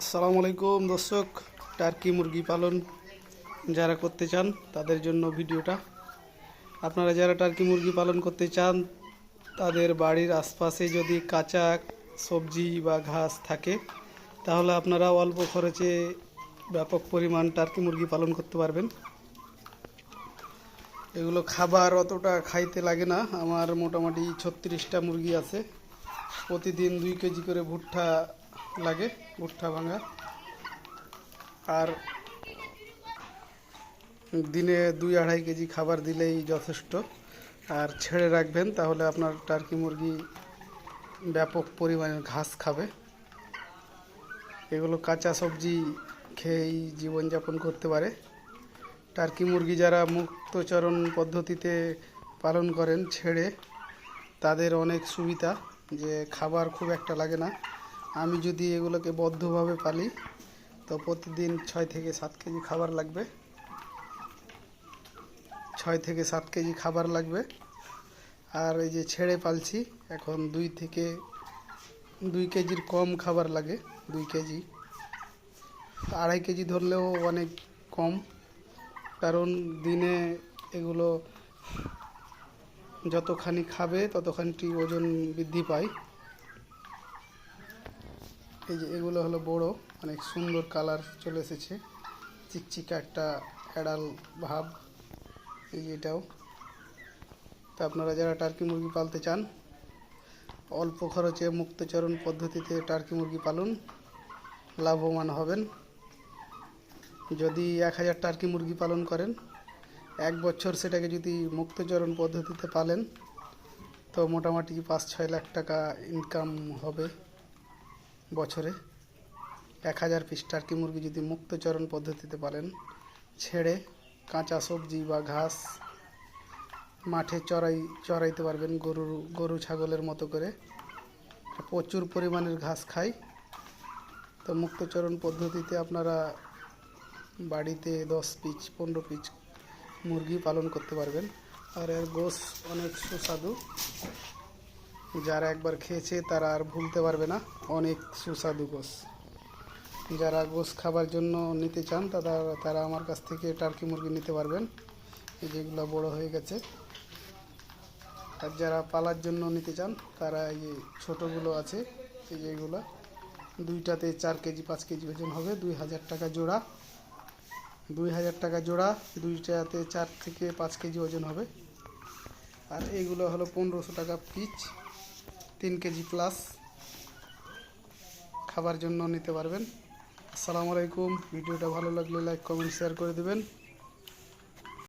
আসসালামু আলাইকুম দর্শক, টার্কি মুরগি পালন যারা করতে চান তাদের জন্য ভিডিওটা। আপনারা যারা টার্কি মুরগি পালন করতে চান, তাদের বাড়ির আশপাশে যদি কাঁচা সবজি বা ঘাস থাকে, তাহলে আপনারা অল্প খরচে ব্যাপক পরিমাণ টার্কি মুরগি পালন করতে পারবেন। এগুলো খাবার অতটা খাইতে লাগে না, আমার মোটামুটি ছত্রিশটা মুরগি আছে। প্রতিদিন দুই কেজি করে ভুট্টা লাগে ভুট্টা ভাঙা। আর দিনে দুই আড়াই কেজি খাবার দিলেই যথেষ্ট। আর ছেড়ে রাখবেন, তাহলে আপনার টার্কি মুরগি ব্যাপক পরিমাণে ঘাস খাবে। এগুলো কাঁচা সবজি খেয়েই জীবনযাপন করতে পারে। টার্কি মুরগি যারা মুক্তচরণ পদ্ধতিতে পালন করেন, ছেড়ে, তাদের অনেক সুবিধা যে খাবার খুব একটা লাগে না। আমি যদি এগুলোকে বদ্ধভাবে পালি, তো প্রতিদিন ছয় থেকে সাত কেজি খাবার লাগবে। ছয় থেকে সাত কেজি খাবার লাগবে। আর এই যে ছেড়ে পালছি, এখন দুই থেকে দুই কেজির কম খাবার লাগে, দুই কেজি। আড়াই কেজি ধরলেও অনেক কম, কারণ দিনে এগুলো যতখানি খাবে ততখানি ওজন বৃদ্ধি পায়। এই যে এগুলো হলো বড়, অনেক সুন্দর কালার চলে এসেছে। চিকচিকা একটা অ্যাডাল ভাব, এই যে এটাও। তা আপনারা যারা টার্কি মুরগি পালতে চান, অল্প খরচে মুক্তচরণ পদ্ধতিতে টার্কি মুরগি পালন, লাভবান হবেন। যদি এক হাজার টার্কি মুরগি পালন করেন, এক বছর সেটাকে যদি মুক্তচরণ পদ্ধতিতে পালেন, তো মোটামুটি পাঁচ ছয় লাখ টাকা ইনকাম হবে। বছরে এক হাজার পিস টার্কি মুরগি যদি মুক্তচরণ পদ্ধতিতে পালেন, ছেড়ে কাঁচা সবজি বা ঘাস মাঠে চড়াই, চড়াইতে পারবেন। গরু গরু ছাগলের মতো করে প্রচুর পরিমাণের ঘাস খায় তো মুক্তচরণ পদ্ধতিতে আপনারা বাড়িতে দশ পিস পনেরো পিস মুরগি পালন করতে পারবেন। আর এর গোস অনেক সুস্বাদু। যারা একবার খেয়েছে তারা আর ভুলতে পারবে না। অনেক সুস্বাদু গোস যারা গোস খাবার জন্য নিতে চান, তারা তারা আমার কাছ থেকে টার্কি মুরগি নিতে পারবেন। এই যেগুলো বড় হয়ে গেছে। আর যারা পালার জন্য নিতে চান, তারা এই ছোটোগুলো আছে, এই যেগুলো দুইটাতে চার কেজি, পাঁচ কেজি ওজন হবে, দুই হাজার টাকা জোড়া। দুই হাজার টাকা জোড়া, দুইটাতে চার থেকে পাঁচ কেজি ওজন হবে। আর এইগুলো হলো পনেরোশো টাকা পিচ, তিন কেজি প্লাস খাবার জন্য নিতে পারবেন। আসসালামু আলাইকুম। ভিডিওটা ভালো লাগলে লাইক কমেন্ট শেয়ার করে দেবেন।